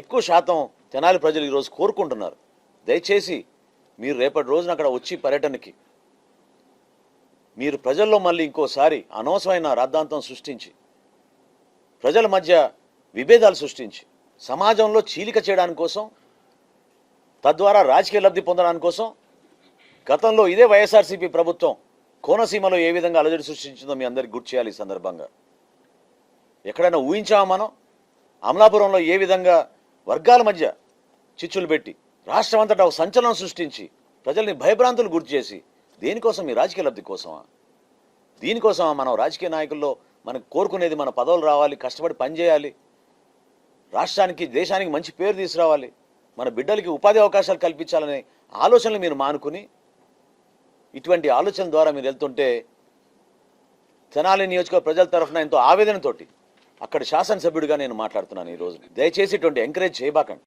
ఎక్కువ శాతం తెనాలి ప్రజలు ఈరోజు కోరుకుంటున్నారు. దయచేసి మీరు రేపటి రోజున అక్కడ వచ్చి పర్యటనకి మీరు ప్రజల్లో మళ్ళీ ఇంకోసారి అనవసరమైన రాద్ధాంతం సృష్టించి ప్రజల మధ్య విభేదాలు సృష్టించి సమాజంలో చీలిక చేయడానికి కోసం తద్వారా రాజకీయ లబ్ధి పొందడానికి కోసం గతంలో ఇదే వైఎస్ఆర్సీపీ ప్రభుత్వం కోనసీమలో ఏ విధంగా అలజడి సృష్టించిందో మీ అందరికి గుర్తు చేయాలి ఈ సందర్భంగా. ఎక్కడైనా ఊహించామా మనం? అమలాపురంలో ఏ విధంగా వర్గాల మధ్య చిచ్చులు పెట్టి రాష్ట్రం అంతటా ఒక సంచలనం సృష్టించి ప్రజల్ని భయభ్రాంతులు గుర్తు చేసి దేనికోసం ఈ రాజకీయ లబ్ధి కోసమా? దీనికోసమా మనం రాజకీయ నాయకుల్లో మనకు కోరుకునేది మన పదవులు రావాలి కష్టపడి పనిచేయాలి రాష్ట్రానికి దేశానికి మంచి పేరు తీసుకురావాలి మన బిడ్డలకి ఉపాధి అవకాశాలు కల్పించాలనే ఆలోచనలు మీరు మానుకుని ఇటువంటి ఆలోచన ద్వారా మీరు వెళ్తుంటే తెనాలి నియోజకవర్గ ప్రజల తరఫున ఎంతో ఆవేదనతోటి అక్కడ శాసనసభ్యుడిగా నేను మాట్లాడుతున్నాను ఈరోజు దయచేసి ఇటువంటి ఎంకరేజ్ చేయబాకండి.